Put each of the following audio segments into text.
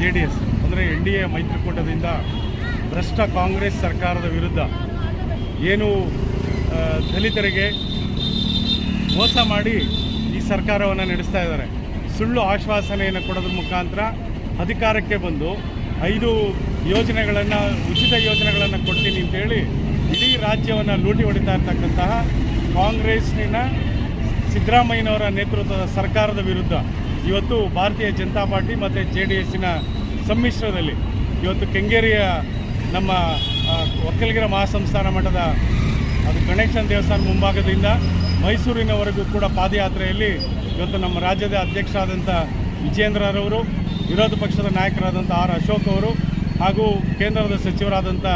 J D S ಅಂದರೆ N D A ಮೈತ್ರಿಕೂಟದಿಂದ ಭ್ರಷ್ಟ ಕಾಂಗ್ರೆಸ್ ಸರ್ಕಾರದ ವಿರುದ್ಧ ಏನು ದಲಿತರಿಗೆ ಮೋಸ ಮಾಡಿ ಈ ಸರ್ಕಾರವನ್ನು ನಡೆಸ್ತಾ ಇದ್ದಾರೆ. ಸುಳ್ಳು ಆಶ್ವಾಸನೆಯನ್ನು ಕೊಡೋದ್ರ ಮುಖಾಂತರ ಅಧಿಕಾರಕ್ಕೆ ಬಂದು ಐದು ಯೋಜನೆಗಳನ್ನು, ಉಚಿತ ಯೋಜನೆಗಳನ್ನು ಕೊಡ್ತೀನಿ ಅಂತೇಳಿ ಇಡೀ ರಾಜ್ಯವನ್ನು ಲೂಟಿ ಹೊಡಿತಾ ಇರ್ತಕ್ಕಂತಹ ಕಾಂಗ್ರೆಸ್ನ ಸಿದ್ದರಾಮಯ್ಯನವರ ನೇತೃತ್ವದ ಸರ್ಕಾರದ ವಿರುದ್ಧ ಇವತ್ತು ಭಾರತೀಯ ಜನತಾ ಪಾರ್ಟಿ ಮತ್ತು ಜೆ ಡಿ ಎಸ್ಸಿನ ಸಮ್ಮಿಶ್ರದಲ್ಲಿ ಇವತ್ತು ಕೆಂಗೇರಿಯ ನಮ್ಮ ಒಕ್ಕಲಿಗರ ಮಹಾಸಂಸ್ಥಾನ ಮಠದ, ಅದು ಗಣೇಶನ ದೇವಸ್ಥಾನ ಮುಂಭಾಗದಿಂದ ಮೈಸೂರಿನವರೆಗೂ ಕೂಡ ಪಾದಯಾತ್ರೆಯಲ್ಲಿ ಇವತ್ತು ನಮ್ಮ ರಾಜ್ಯದ ಅಧ್ಯಕ್ಷರಾದಂಥ ವಿಜೇಂದ್ರರವರು ವಿರೋಧ ಪಕ್ಷದ ನಾಯಕರಾದಂಥ ಆರ್ ಅಶೋಕ್ ಅವರು ಹಾಗೂ ಕೇಂದ್ರದ ಸಚಿವರಾದಂಥ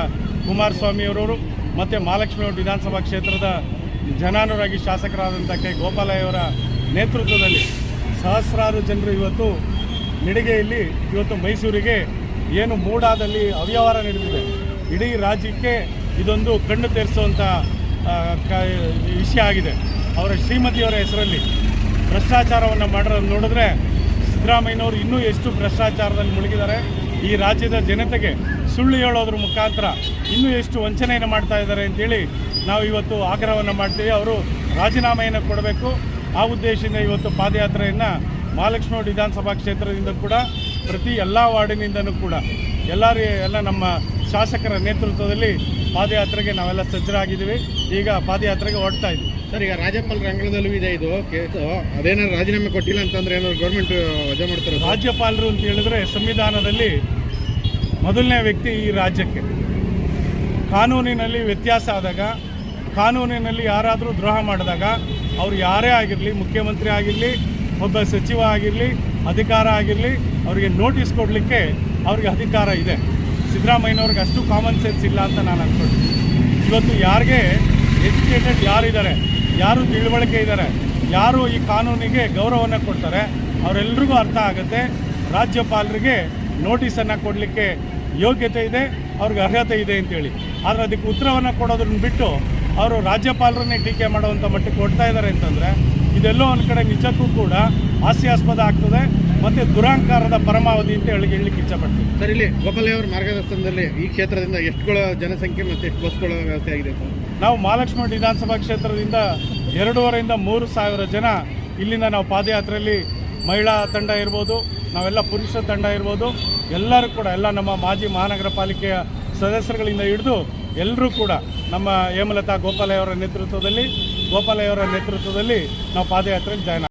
ಕುಮಾರಸ್ವಾಮಿ ಅವರವರು ಮತ್ತು ಮಹಾಲಕ್ಷ್ಮಿ ಅವರು ವಿಧಾನಸಭಾ ಕ್ಷೇತ್ರದ ಜನಾನುರಾಗಿ ಶಾಸಕರಾದಂಥ ಕೆ ಗೋಪಾಲಯ್ಯವರ ನೇತೃತ್ವದಲ್ಲಿ ಸಹಸ್ರಾರು ಜನರು ಇವತ್ತು ನಡಿಗೆಯಲ್ಲಿ ಇವತ್ತು ಮೈಸೂರಿಗೆ ಏನು ಮೂಡಾದಲ್ಲಿ ಅವ್ಯವಹಾರ ನಡೆದಿದೆ. ಇಡೀ ರಾಜ್ಯಕ್ಕೆ ಇದೊಂದು ಕಣ್ಣು ತೆರೆಸುವಂಥ ವಿಷಯ ಆಗಿದೆ. ಅವರ ಶ್ರೀಮತಿಯವರ ಹೆಸರಲ್ಲಿ ಭ್ರಷ್ಟಾಚಾರವನ್ನು ಮಾಡಿರೋದು ನೋಡಿದ್ರೆ ಸಿದ್ದರಾಮಯ್ಯನವರು ಇನ್ನೂ ಎಷ್ಟು ಭ್ರಷ್ಟಾಚಾರದಲ್ಲಿ ಮುಳುಗಿದ್ದಾರೆ. ಈ ರಾಜ್ಯದ ಜನತೆಗೆ ಸುಳ್ಳು ಹೇಳೋದ್ರ ಮುಖಾಂತರ ಇನ್ನೂ ಎಷ್ಟು ವಂಚನೆಯನ್ನು ಮಾಡ್ತಾ ಇದ್ದಾರೆ ಅಂತೇಳಿ ನಾವು ಇವತ್ತು ಆಗ್ರಹವನ್ನು ಮಾಡ್ತೀವಿ. ಅವರು ರಾಜೀನಾಮೆಯನ್ನು ಕೊಡಬೇಕು. ಆ ಉದ್ದೇಶದಿಂದ ಇವತ್ತು ಪಾದಯಾತ್ರೆಯನ್ನು ಮಹಾಲಕ್ಷ್ಮಿ ವಿಧಾನಸಭಾ ಕ್ಷೇತ್ರದಿಂದ ಕೂಡ ಪ್ರತಿ ಎಲ್ಲ ವಾರ್ಡಿನಿಂದನೂ ಕೂಡ ಎಲ್ಲರೂ ಎಲ್ಲ ನಮ್ಮ ಶಾಸಕರ ನೇತೃತ್ವದಲ್ಲಿ ಪಾದಯಾತ್ರೆಗೆ ನಾವೆಲ್ಲ ಸಜ್ಜರಾಗಿದ್ದೀವಿ. ಈಗ ಪಾದಯಾತ್ರೆಗೆ ಹೊರಡ್ತಾ ಇದ್ದೀವಿ. ಸರ್ ಈಗ ರಾಜ್ಯಪಾಲರ ಅಂಗಳದಲ್ಲೂ ಇದೆ ಇದು ಕೇಸು. ಅದೇನಾದ್ರು ರಾಜೀನಾಮೆ ಕೊಟ್ಟಿಲ್ಲ ಅಂತಂದ್ರೆ ಏನಾದ್ರು ಗೌರ್ಮೆಂಟ್ ವಜಾ ಮಾಡ್ತಾರೆ ರಾಜ್ಯಪಾಲರು ಅಂತ ಹೇಳಿದ್ರೆ ಸಂವಿಧಾನದಲ್ಲಿ ಮೊದಲನೇ ವ್ಯಕ್ತಿ ಈ ರಾಜ್ಯಕ್ಕೆ. ಕಾನೂನಿನಲ್ಲಿ ವ್ಯತ್ಯಾಸ ಆದಾಗ ಕಾನೂನಿನಲ್ಲಿ ಯಾರಾದರೂ ದ್ರೋಹ ಮಾಡಿದಾಗ ಅವ್ರು ಯಾರೇ ಆಗಿರಲಿ, ಮುಖ್ಯಮಂತ್ರಿ ಆಗಿರಲಿ, ಒಬ್ಬ ಸಚಿವ ಆಗಿರಲಿ, ಅಧಿಕಾರ ಆಗಿರಲಿ, ಅವರಿಗೆ ನೋಟಿಸ್ ಕೊಡಲಿಕ್ಕೆ ಅವ್ರಿಗೆ ಅಧಿಕಾರ ಇದೆ. ಸಿದ್ದರಾಮಯ್ಯನವ್ರಿಗೆ ಅಷ್ಟು ಕಾಮನ್ ಸೆನ್ಸ್ ಇಲ್ಲ ಅಂತ ನಾನು ಅನ್ಕೊಳ್ತೀನಿ ಇವತ್ತು ಯಾರಿಗೆ ಎಜುಕೇಟೆಡ್ ಯಾರಿದ್ದಾರೆ, ಯಾರು ತಿಳುವಳಿಕೆ ಇದ್ದಾರೆ, ಯಾರು ಈ ಕಾನೂನಿಗೆ ಗೌರವವನ್ನು ಕೊಡ್ತಾರೆ, ಅವರೆಲ್ರಿಗೂ ಅರ್ಥ ಆಗುತ್ತೆ. ರಾಜ್ಯಪಾಲರಿಗೆ ನೋಟಿಸನ್ನು ಕೊಡಲಿಕ್ಕೆ ಯೋಗ್ಯತೆ ಇದೆ, ಅವ್ರಿಗೆ ಅರ್ಹತೆ ಇದೆ ಅಂತೇಳಿ. ಆದರೆ ಅದಕ್ಕೆ ಉತ್ತರವನ್ನು ಕೊಡೋದನ್ನು ಬಿಟ್ಟು ಅವರು ರಾಜ್ಯಪಾಲರನ್ನೇ ಟೀಕೆ ಮಾಡುವಂಥ ಮಟ್ಟಕ್ಕೆ ಕೊಡ್ತಾ ಇದ್ದಾರೆ ಅಂತಂದರೆ ಇದೆಲ್ಲೋ ಒಂದು ಕಡೆ ನಿಜಕ್ಕೂ ಕೂಡ ಹಾಸ್ಯಾಸ್ಪದ ಆಗ್ತದೆ ಮತ್ತು ದುರಾಂಕಾರದ ಪರಮಾವಧಿ ಅಂತ ಹೇಳಿ ಹೇಳಲಿಕ್ಕೆ ಇಚ್ಛಪಡ್ತೀನಿ. ಸರ್ ಇಲ್ಲಿ ಗೋಪಾಲಯ್ಯ ಮಾರ್ಗದರ್ಶನದಲ್ಲಿ ಈ ಕ್ಷೇತ್ರದಿಂದ ಎಷ್ಟುಗಳ ಜನಸಂಖ್ಯೆ ಮತ್ತು ಎಷ್ಟು ಬಸ್ಗಳ ವ್ಯವಸ್ಥೆ ಆಗಿದೆ ಸರ್? ನಾವು ಮಹಾಲಕ್ಷ್ಮಿ ವಿಧಾನಸಭಾ ಕ್ಷೇತ್ರದಿಂದ ಎರಡೂವರೆಯಿಂದ ಮೂರು ಸಾವಿರ ಜನ ಇಲ್ಲಿಂದ ನಾವು ಪಾದಯಾತ್ರೆಯಲ್ಲಿ ಮಹಿಳಾ ತಂಡ ಇರ್ಬೋದು ನಾವೆಲ್ಲ ಪುರುಷ ತಂಡ ಇರ್ಬೋದು ಎಲ್ಲರೂ ಕೂಡ ಎಲ್ಲ ನಮ್ಮ ಮಾಜಿ ಮಹಾನಗರ ಪಾಲಿಕೆಯ ಸದಸ್ಯರುಗಳಿಂದ ಹಿಡಿದು ಎಲ್ಲರೂ ಕೂಡ ನಮ್ಮ ಹೇಮಲತಾ ಗೋಪಾಲಯ್ಯವರ ನೇತೃತ್ವದಲ್ಲಿ ಗೋಪಾಲಯ್ಯವರ ನೇತೃತ್ವದಲ್ಲಿ ನಾವು ಪಾದಯಾತ್ರೆಗೆ ಜಾಯ್ನ್